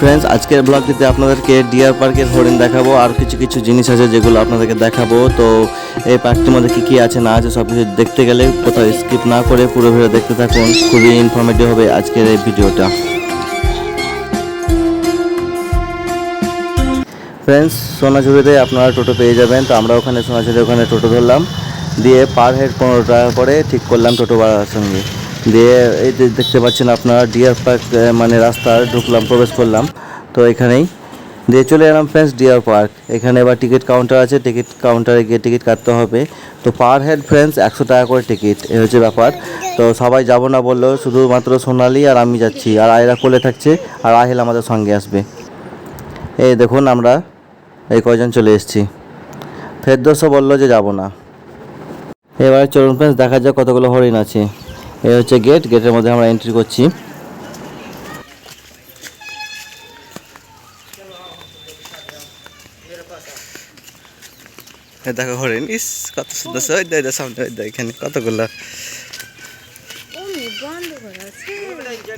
Friends আজকের ব্লগটিতে আপনাদেরকে deer পার্কের হরিণ দেখাবো। আর কিছু কিছু জিনিস আছে যেগুলো আপনাদেরকে দেখাবো। তো এই পার্কটির মধ্যে কী কী আছে, না আছে সব কিছু দেখতে গেলে কোথাও স্কিপ না করে পুরো ভিডিও দেখতে থাকুন। খুবই ইনফরমেটিভ হবে আজকের এই ভিডিওটা। ফ্রেন্ডস সোনাঝুরিতে আপনারা টোটো পেয়ে যাবেন। তো আমরা ওখানে সোনাঝুরি ওখানে টোটো ধরলাম। দিয়ে পার হেড পনেরো টাকা করে ঠিক করলাম টোটো ভাড়ার সঙ্গে। দিয়ে এই দেখতে পাচ্ছেন আপনারা ডিয়ার পার্ক মানে রাস্তা ঢুকলাম, প্রবেশ করলাম। তো এখানেই। দিয়ে চলে এলাম ফ্রেন্ডস ডিয়ার পার্ক এখানে এবার টিকিট কাউন্টার আছে টিকিট কাউন্টারে গিয়ে টিকিট কাটতে হবে। তো পার হেড ফ্রেন্ডস একশো টাকা করে টিকিট এই হচ্ছে ব্যাপার। তো সবাই যাব না বলল, শুধুমাত্র সোনালি আর আমি যাচ্ছি। আর আয়রা কোলে থাকছে, আর আহিল আমাদের সঙ্গে আসবে। এই দেখুন আমরা, এই কয়জন চলে এসেছি। ফেরদোসও বলল যে যাব না। এবার চলুন ফ্রেন্ডস দেখা যাক কতগুলো হরিণ আছে। এই হচ্ছে গেট গেটের মধ্যে আমরা এন্ট্রি করছি। এই দেখো হরিণ ইস কত সুন্দর ওই দেয় সামনে ওই দেয় এখানে কতগুলো।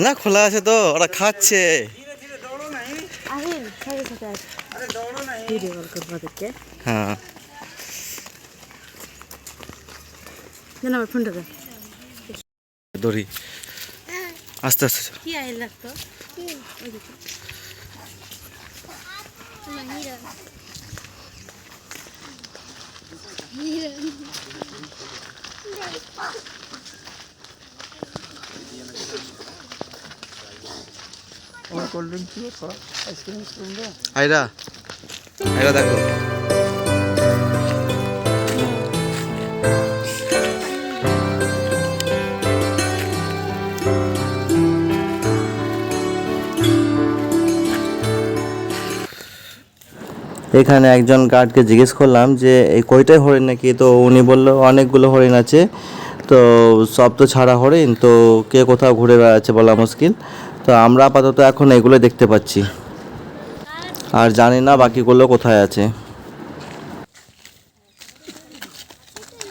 না খোলা আছে তো ওরা খাচ্ছে। হ্যাঁ। আমার ফোনটা দড়ি আস্তে আস্তে। আয়রা আয়রা দেখো। এখানে একজন গার্ডকে জিজ্ঞেস করলাম যে এই কয়টাই হরিণ নাকি? তো উনি বলল অনেকগুলো হরিণ আছে। তো সব তো ছাড়া হরিণ তো কে কোথাও ঘুরে বেড়াচ্ছে বলা মুশকিল। তো আমরা আপাতত এখন এগুলো দেখতে পাচ্ছি। আর জানি না বাকিগুলো কোথায় আছে।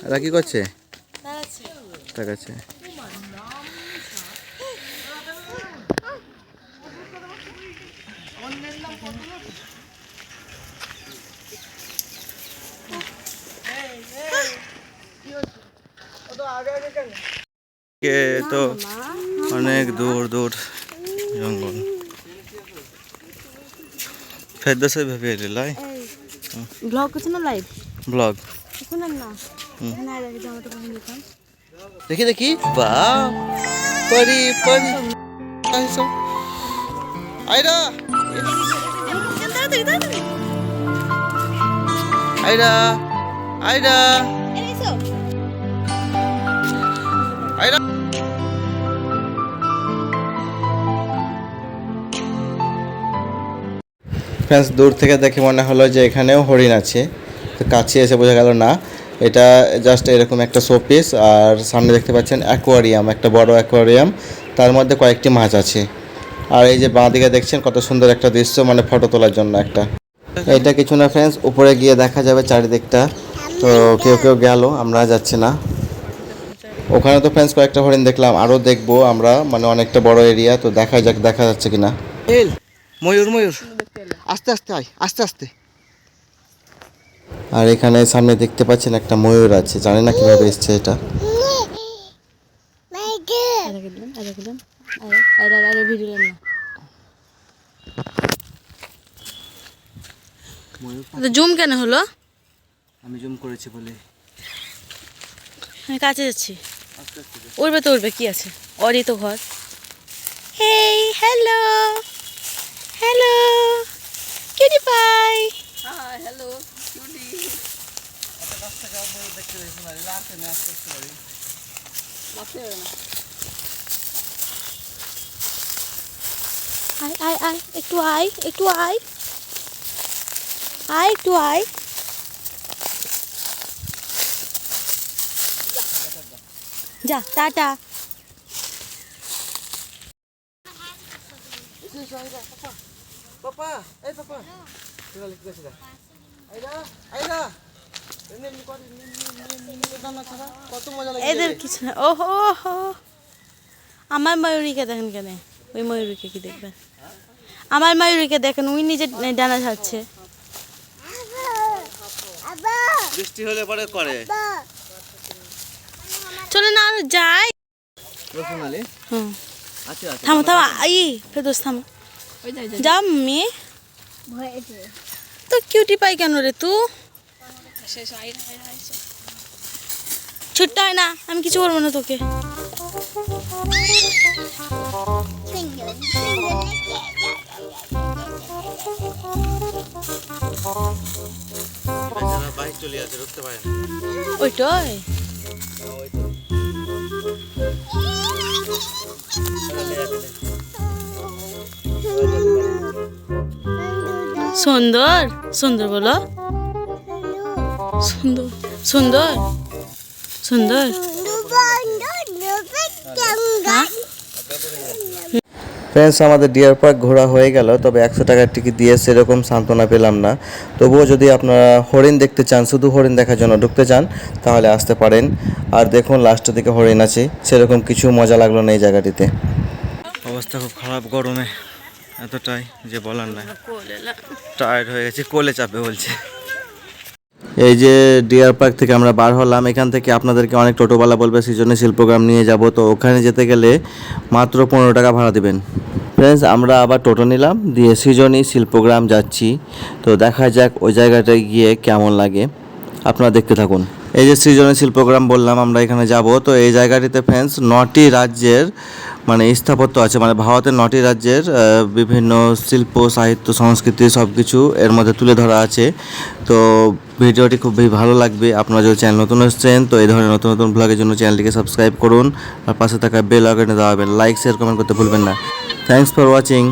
এরা কি করছে? ঠিক আছে কে তো অনেক দূর দূর জঙ্গল ফেরদোসে ভেবে এলি লাই ব্লগ করছে না লাইভ ব্লগ শুনেন না এখানে আগে জামাটা পরে নিতাম দেখি দেখি বাহ পরি পরি আইসো আইরা তাড়াতাড়ি তাড়াতাড়ি আইরা আইরা ফ্রেন্ডস দূর থেকে দেখে মনে হলো যে এখানেও হরিণ আছে। তো কাছে এসে বোঝা গেল না। এটা জাস্ট এরকম একটা শোপিস আর সামনে দেখতে পাচ্ছেন অ্যাকোয়ারিয়াম একটা বড় অ্যাকোয়ারিয়াম তার মধ্যে কয়েকটি মাছ আছে। আর এই যে বাঁ দিকে দেখছেন কত সুন্দর একটা দৃশ্য মানে ফটো তোলার জন্য একটা। এটা কিছু না ফ্রেন্ডস উপরে গিয়ে দেখা যাবে চারিদিকটা। তো কেউ কেউ গেল, আমরা যাচ্ছি না। ওখানে তো ফ্রেন্ডস কয়েকটা হরিণ দেখলাম আরও দেখব আমরা মানে অনেকটা বড় এরিয়া তো দেখা যাক, দেখা যাচ্ছে কিনা। ময়ূর ময়ূর। আস্তে আস্তে আয় আস্তে আস্তে। আর এখানে সামনে দেখতে পাচ্ছেন একটা ময়ূর আছে। জানি না কীভাবে এসছে এটা? জুম কেন হলো? আমি জুম করেছি বলে। আমি কাছে যাচ্ছি। উড়বে তো উড়বে কি আছে? ওরই তো ঘর। Hey hello hello cutie pie আয় আয় আয় একটু আয় একটু আয় আয় একটু আয় যা টাটা পাপা এই পাপা আইরা আইরা কত মজা এদের কিছু না ওহো আমার ময়ূরীকে দেখেন কেন ওই ময়ূরীকে কি দেখবেন আমার ময়ূরীকে দেখেন উই নিজে ডানা ছাড়ছে বৃষ্টি হলে পরে করে। চলো না যাই। হুম। থামো থামো আই ফেরদোস থামো। যাও মেয়ে তো কিউটি পাই কেন রে তু? ছোট্ট হয় না আমি কিছু বলব না তোকে। ওইটাই। সুন্দর সুন্দর বলো। সুন্দর সুন্দর সুন্দর? ফ্রেন্ডস আমাদের ডিয়ার পার্ক ঘোরা হয়ে গেল তবে একশো টাকার টিকিট দিয়ে সেরকম সান্ত্বনা পেলাম না। তবুও যদি আপনারা হরিণ দেখতে চান শুধু হরিণ দেখার জন্য ঢুকতে চান তাহলে আসতে পারেন। আর দেখুন লাস্টের দিকে হরিণ আছে সেরকম কিছু মজা লাগল না এই জায়গাটিতে। অবস্থা খুব খারাপ গরমে। এতটাই যে বলার নাই টায়ার্ড হয়ে গেছে কোলে চাপে বলছে। এই যে ডিয়ার পার্ক থেকে আমরা বার হলাম এখান থেকে আপনাদেরকে অনেক টোটোওয়ালা বলবে সৃজনশীল প্রোগ্রাম নিয়ে যাব। তো ওখানে যেতে গেলে মাত্র পনেরো টাকা ভাড়া দেবেন। ফ্রেন্ডস আমরা আবার টোটো নিলাম দিয়ে সৃজনী শিল্পগ্রাম যাচ্ছি। তো দেখা যাক ওই জায়গাটায় গিয়ে কেমন লাগে। আপনারা দেখতে থাকুন। এই যে সৃজনী শিল্পগ্রাম বললাম আমরা এখানে যাব। তো এই জায়গাটিতে ফ্রেন্ডস নটি রাজ্যের মানে স্থাপত্য আছে মানে ভারতের নটি রাজ্যের বিভিন্ন শিল্প, সাহিত্য, সংস্কৃতি সব কিছু এর মধ্যে তুলে ধরা আছে। তো ভিডিওটি খুবই ভালো লাগবে। আপনারা যদি চ্যানেল নতুন এসছেন, তো এই ধরনের নতুন নতুন ব্লগের জন্য চ্যানেলটিকে সাবস্ক্রাইব করুন। আর পাশে থাকা বেল আইকনে হবে লাইক শেয়ার কমেন্ট করতে ভুলবেন না। Thanks for watching